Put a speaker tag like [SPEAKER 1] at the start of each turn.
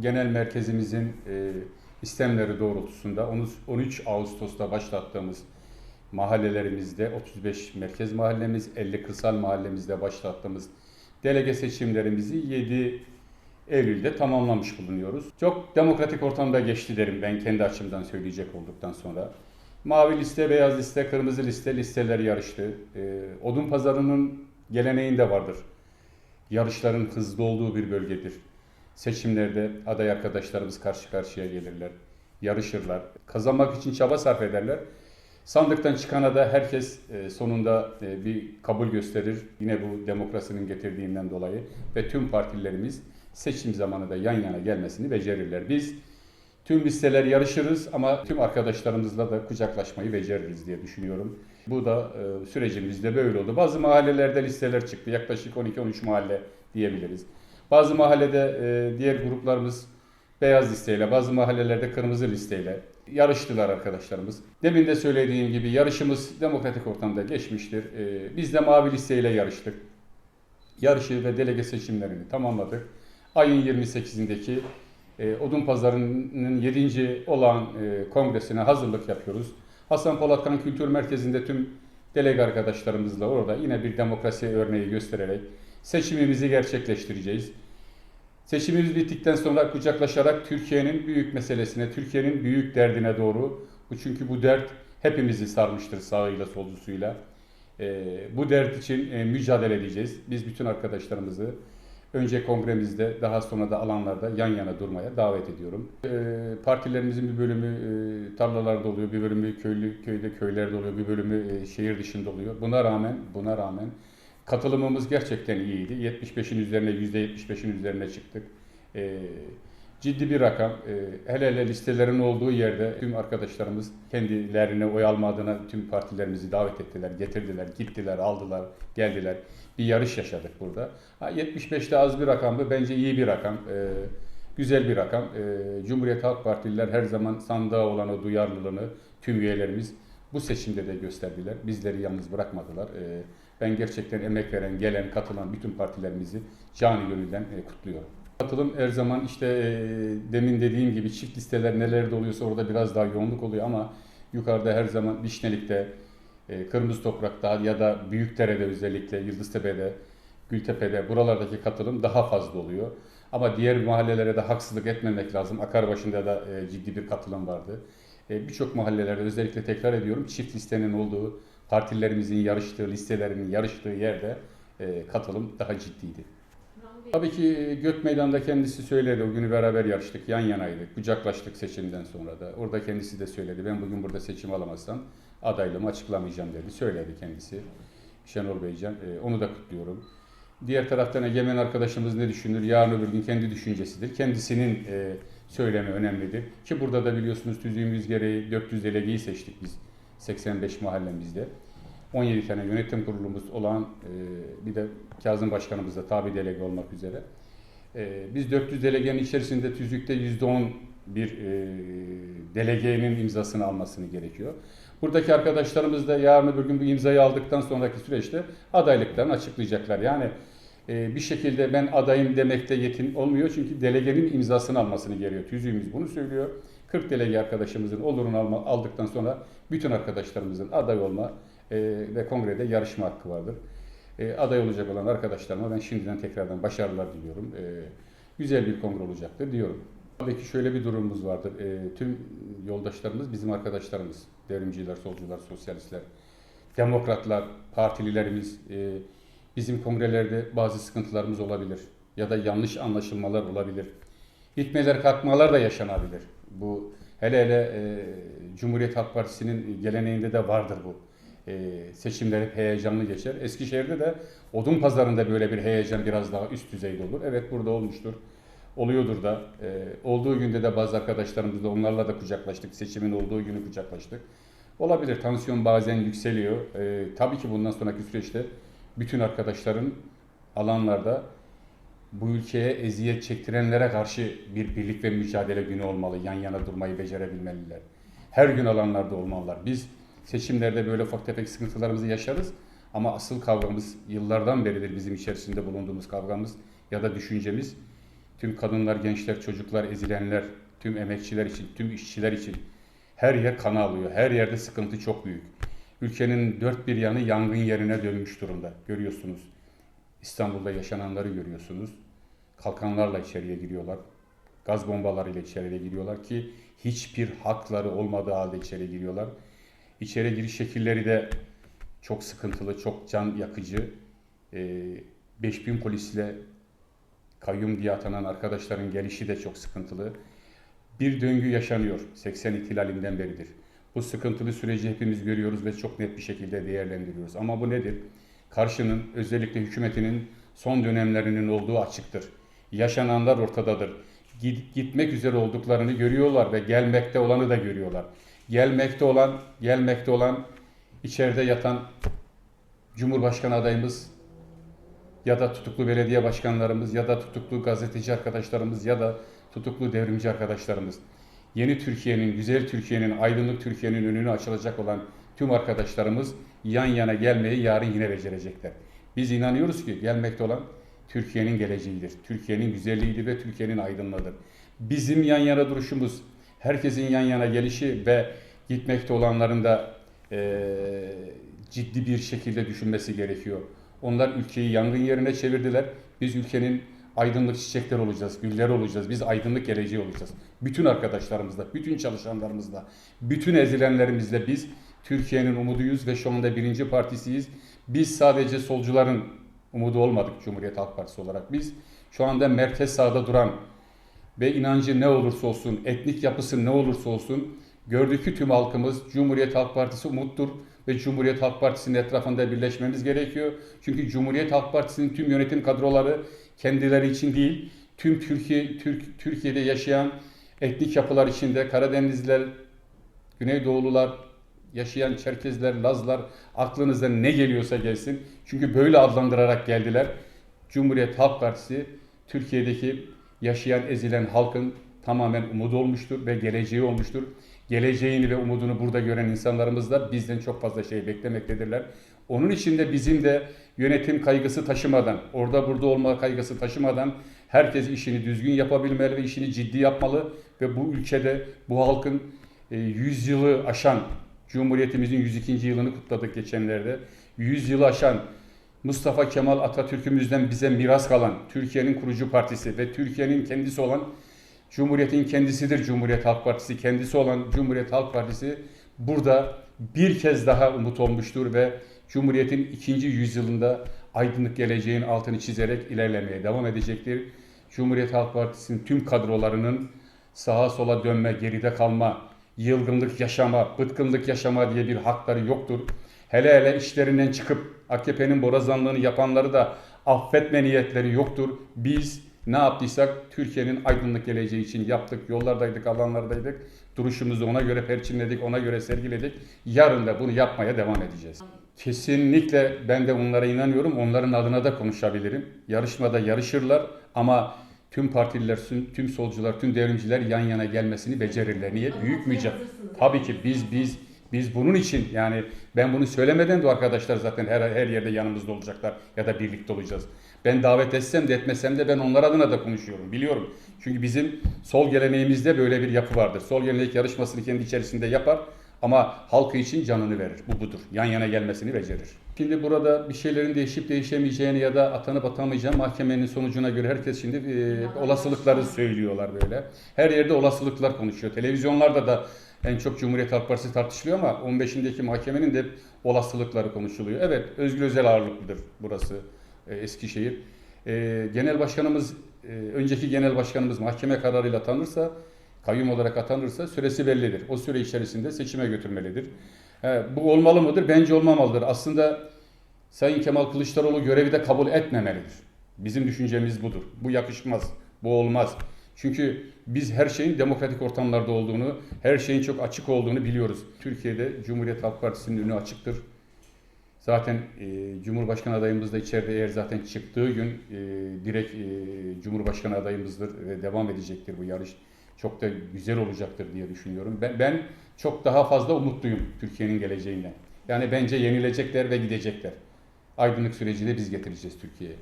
[SPEAKER 1] genel merkezimizin e, istemleri doğrultusunda 13 13 Ağustos'ta başlattığımız mahallelerimizde 35 merkez mahallemiz, 50 kırsal mahallemizde başlattığımız delege seçimlerimizi 7 Eylül'de tamamlamış bulunuyoruz. Çok demokratik ortamda geçti derim ben kendi açımdan söyleyecek olduktan sonra. Mavi liste, beyaz liste, kırmızı liste listeler yarıştı. Ee, odun pazarının geleneğinde vardır. Yarışların hızlı olduğu bir bölgedir. Seçimlerde aday arkadaşlarımız karşı karşıya gelirler, yarışırlar. Kazanmak için çaba sarf ederler. Sandıktan çıkana da herkes e, sonunda e, bir kabul gösterir. Yine bu demokrasinin getirdiğinden dolayı ve tüm partilerimiz seçim zamanı da yan yana gelmesini becerirler. Biz tüm listeler yarışırız ama tüm arkadaşlarımızla da kucaklaşmayı beceririz diye düşünüyorum. Bu da e, sürecimizde böyle oldu. Bazı mahallelerde listeler çıktı. Yaklaşık 12-13 mahalle diyebiliriz. Bazı mahallede e, diğer gruplarımız beyaz listeyle, bazı mahallelerde kırmızı listeyle yarıştılar arkadaşlarımız. Demin de söylediğim gibi yarışımız demokratik ortamda geçmiştir. E, biz de mavi listeyle yarıştık. Yarışı ve delege seçimlerini tamamladık. Ayın 28'indeki e, Odun Pazarı'nın 7. olan e, kongresine hazırlık yapıyoruz. Hasan Polatkan Kültür Merkezi'nde tüm delege arkadaşlarımızla orada yine bir demokrasi örneği göstererek seçimimizi gerçekleştireceğiz. Seçimimiz bittikten sonra kucaklaşarak Türkiye'nin büyük meselesine, Türkiye'nin büyük derdine doğru, çünkü bu dert hepimizi sarmıştır sağıyla solcusuyla. Ee, bu dert için e, mücadele edeceğiz. Biz bütün arkadaşlarımızı önce kongremizde daha sonra da alanlarda yan yana durmaya davet ediyorum. Ee, partilerimizin bir bölümü e, tarlalarda oluyor, bir bölümü köylü köyde köylerde oluyor, bir bölümü e, şehir dışında oluyor. Buna rağmen buna rağmen katılımımız gerçekten iyiydi. 75'in üzerine %75'in üzerine çıktık. Ee, ciddi bir rakam. Ee, hele hele listelerin olduğu yerde tüm arkadaşlarımız kendilerine oy alma adına tüm partilerimizi davet ettiler, getirdiler, gittiler, aldılar, geldiler. Bir yarış yaşadık burada. Ha, 75'te az bir rakam mı? Bence iyi bir rakam. Ee, güzel bir rakam. Ee, Cumhuriyet Halk Partililer her zaman sandığa olan o duyarlılığını tüm üyelerimiz bu seçimde de gösterdiler. Bizleri yalnız bırakmadılar. Ee, ben gerçekten emek veren, gelen, katılan bütün partilerimizi canı gönülden e, kutluyorum. Katılım her zaman işte e, demin dediğim gibi çift listeler nelerde oluyorsa orada biraz daha yoğunluk oluyor ama yukarıda her zaman Vişnelik'te, e, Kırmızı Toprak'ta ya da Büyükdere'de özellikle Yıldıztepe'de, Gültepe'de buralardaki katılım daha fazla oluyor. Ama diğer mahallelere de haksızlık etmemek lazım. Akarbaşı'nda da ciddi bir katılım vardı. Birçok mahallelerde özellikle tekrar ediyorum çift listenin olduğu, partilerimizin yarıştığı, listelerinin yarıştığı yerde e, katılım daha ciddiydi. Tabii ki Gök Meydan'da kendisi söyledi. O günü beraber yarıştık, yan yanaydık, kucaklaştık seçimden sonra da. Orada kendisi de söyledi. Ben bugün burada seçim alamazsam adaylığımı açıklamayacağım dedi. Söyledi kendisi. Şenol Beycan. E, onu da kutluyorum. Diğer taraftan Egemen arkadaşımız ne düşünür? Yarın öbür gün kendi düşüncesidir. Kendisinin e, söylemi önemlidir. Ki burada da biliyorsunuz tüzüğümüz gereği 400 delegeyi seçtik biz 85 mahallemizde. 17 tane yönetim kurulumuz olan e, bir de Kazım Başkanımız da tabi delege olmak üzere. E, biz 400 delegenin içerisinde tüzükte %10 bir e, delegenin imzasını almasını gerekiyor. Buradaki arkadaşlarımız da yarın öbür gün bu imzayı aldıktan sonraki süreçte adaylıklarını açıklayacaklar. Yani bir şekilde ben adayım demekte yetin olmuyor çünkü delegenin imzasını almasını gerekiyor. Tüzüğümüz bunu söylüyor. 40 delege arkadaşımızın olurunu alma, aldıktan sonra bütün arkadaşlarımızın aday olma e, ve kongrede yarışma hakkı vardır. E, aday olacak olan arkadaşlarıma ben şimdiden tekrardan başarılar diliyorum. E, güzel bir kongre olacaktır diyorum. Tabii ki şöyle bir durumumuz vardır. E, tüm yoldaşlarımız bizim arkadaşlarımız. Devrimciler, solcular, sosyalistler, demokratlar, partililerimiz. E, bizim kongrelerde bazı sıkıntılarımız olabilir. Ya da yanlış anlaşılmalar olabilir. Gitmeler kalkmalar da yaşanabilir. Bu hele hele e, Cumhuriyet Halk Partisi'nin geleneğinde de vardır bu. E, seçimler hep heyecanlı geçer. Eskişehir'de de odun pazarında böyle bir heyecan biraz daha üst düzeyde olur. Evet burada olmuştur. Oluyordur da. E, olduğu günde de bazı arkadaşlarımızla onlarla da kucaklaştık. Seçimin olduğu günü kucaklaştık. Olabilir. Tansiyon bazen yükseliyor. E, tabii ki bundan sonraki süreçte bütün arkadaşların alanlarda bu ülkeye eziyet çektirenlere karşı bir birlik ve mücadele günü olmalı. Yan yana durmayı becerebilmeliler. Her gün alanlarda olmalılar. Biz seçimlerde böyle ufak tefek sıkıntılarımızı yaşarız. Ama asıl kavgamız yıllardan beridir bizim içerisinde bulunduğumuz kavgamız ya da düşüncemiz tüm kadınlar, gençler, çocuklar, ezilenler, tüm emekçiler için, tüm işçiler için her yer kan alıyor. Her yerde sıkıntı çok büyük. Ülkenin dört bir yanı yangın yerine dönmüş durumda. Görüyorsunuz. İstanbul'da yaşananları görüyorsunuz. Kalkanlarla içeriye giriyorlar. Gaz bombalarıyla içeriye giriyorlar ki hiçbir hakları olmadığı halde içeri giriyorlar. İçeri giriş şekilleri de çok sıkıntılı, çok can yakıcı. Ee, 5000 polisle kayyum diye atanan arkadaşların gelişi de çok sıkıntılı. Bir döngü yaşanıyor 80 ihtilalinden beridir. Bu sıkıntılı süreci hepimiz görüyoruz ve çok net bir şekilde değerlendiriyoruz. Ama bu nedir? Karşının özellikle hükümetinin son dönemlerinin olduğu açıktır. Yaşananlar ortadadır. Git- Gitmek üzere olduklarını görüyorlar ve gelmekte olanı da görüyorlar. Gelmekte olan, gelmekte olan içeride yatan Cumhurbaşkanı adayımız ya da tutuklu belediye başkanlarımız ya da tutuklu gazeteci arkadaşlarımız ya da tutuklu devrimci arkadaşlarımız. Yeni Türkiye'nin, güzel Türkiye'nin, aydınlık Türkiye'nin önünü açılacak olan tüm arkadaşlarımız yan yana gelmeyi yarın yine becerecekler. Biz inanıyoruz ki gelmekte olan Türkiye'nin geleceğidir. Türkiye'nin güzelliğidir ve Türkiye'nin aydınlığıdır. Bizim yan yana duruşumuz, herkesin yan yana gelişi ve gitmekte olanların da eee, ciddi bir şekilde düşünmesi gerekiyor. Onlar ülkeyi yangın yerine çevirdiler. Biz ülkenin aydınlık çiçekler olacağız, güller olacağız. Biz aydınlık geleceği olacağız. Bütün arkadaşlarımızla, bütün çalışanlarımızla, bütün ezilenlerimizle biz Türkiye'nin umuduyuz ve şu anda birinci partisiyiz. Biz sadece solcuların umudu olmadık Cumhuriyet Halk Partisi olarak. Biz şu anda merkez sağda duran ve inancı ne olursa olsun, etnik yapısı ne olursa olsun gördük ki tüm halkımız Cumhuriyet Halk Partisi umuttur ve Cumhuriyet Halk Partisi'nin etrafında birleşmemiz gerekiyor. Çünkü Cumhuriyet Halk Partisi'nin tüm yönetim kadroları kendileri için değil, tüm Türkiye Türk Türkiye'de yaşayan etnik yapılar içinde Karadenizliler, Güneydoğulular, yaşayan Çerkezler, Lazlar aklınıza ne geliyorsa gelsin. Çünkü böyle adlandırarak geldiler. Cumhuriyet Halk Partisi Türkiye'deki yaşayan ezilen halkın tamamen umudu olmuştur ve geleceği olmuştur. Geleceğini ve umudunu burada gören insanlarımız da bizden çok fazla şey beklemektedirler. Onun için de bizim de yönetim kaygısı taşımadan, orada burada olma kaygısı taşımadan herkes işini düzgün yapabilmeli ve işini ciddi yapmalı ve bu ülkede bu halkın e, 100 yılı aşan Cumhuriyetimizin 102. yılını kutladık geçenlerde. 100 yılı aşan Mustafa Kemal Atatürk'ümüzden bize miras kalan Türkiye'nin kurucu partisi ve Türkiye'nin kendisi olan Cumhuriyetin kendisidir Cumhuriyet Halk Partisi. Kendisi olan Cumhuriyet Halk Partisi burada bir kez daha umut olmuştur ve Cumhuriyet'in ikinci yüzyılında aydınlık geleceğin altını çizerek ilerlemeye devam edecektir. Cumhuriyet Halk Partisi'nin tüm kadrolarının sağa sola dönme, geride kalma, yılgınlık yaşama, bıtkınlık yaşama diye bir hakları yoktur. Hele hele işlerinden çıkıp AKP'nin borazanlığını yapanları da affetme niyetleri yoktur. Biz ne yaptıysak Türkiye'nin aydınlık geleceği için yaptık. Yollardaydık, alanlardaydık. Duruşumuzu ona göre perçinledik, ona göre sergiledik. Yarın da bunu yapmaya devam edeceğiz. Kesinlikle ben de onlara inanıyorum. Onların adına da konuşabilirim. Yarışmada yarışırlar ama tüm partililer, tüm- solcular, tüm devrimciler yan yana gelmesini becerirler. Niye? Büyük mücadele. Tabii ki biz biz biz bunun için yani ben bunu söylemeden de arkadaşlar zaten her her yerde yanımızda olacaklar ya da birlikte olacağız. Ben davet etsem de etmesem de ben onlar adına da konuşuyorum. Biliyorum. Çünkü bizim sol geleneğimizde böyle bir yapı vardır. Sol gelenek yarışmasını kendi içerisinde yapar ama halkı için canını verir. Bu budur. Yan yana gelmesini becerir. Şimdi burada bir şeylerin değişip değişemeyeceğini ya da atanıp atamayacağını mahkemenin sonucuna göre herkes şimdi e, olasılıkları söylüyorlar böyle. Her yerde olasılıklar konuşuyor. Televizyonlarda da en çok Cumhuriyet Halk Partisi tartışılıyor ama 15'indeki mahkemenin de olasılıkları konuşuluyor. Evet, Özgür Özel ağırlıklıdır burası e, Eskişehir. E, genel başkanımız, e, önceki genel başkanımız mahkeme kararıyla atanırsa, kayyum olarak atanırsa süresi bellidir. O süre içerisinde seçime götürmelidir. He, bu olmalı mıdır? Bence olmamalıdır. Aslında Sayın Kemal Kılıçdaroğlu görevi de kabul etmemelidir. Bizim düşüncemiz budur. Bu yakışmaz. Bu olmaz. Çünkü biz her şeyin demokratik ortamlarda olduğunu, her şeyin çok açık olduğunu biliyoruz. Türkiye'de Cumhuriyet Halk Partisi'nin önü açıktır. Zaten e, Cumhurbaşkanı adayımız da içeride eğer zaten çıktığı gün e, direkt e, Cumhurbaşkanı adayımızdır ve devam edecektir bu yarış. Çok da güzel olacaktır diye düşünüyorum. Ben, ben çok daha fazla umutluyum Türkiye'nin geleceğinden. Yani bence yenilecekler ve gidecekler. Aydınlık sürecini biz getireceğiz Türkiye'ye.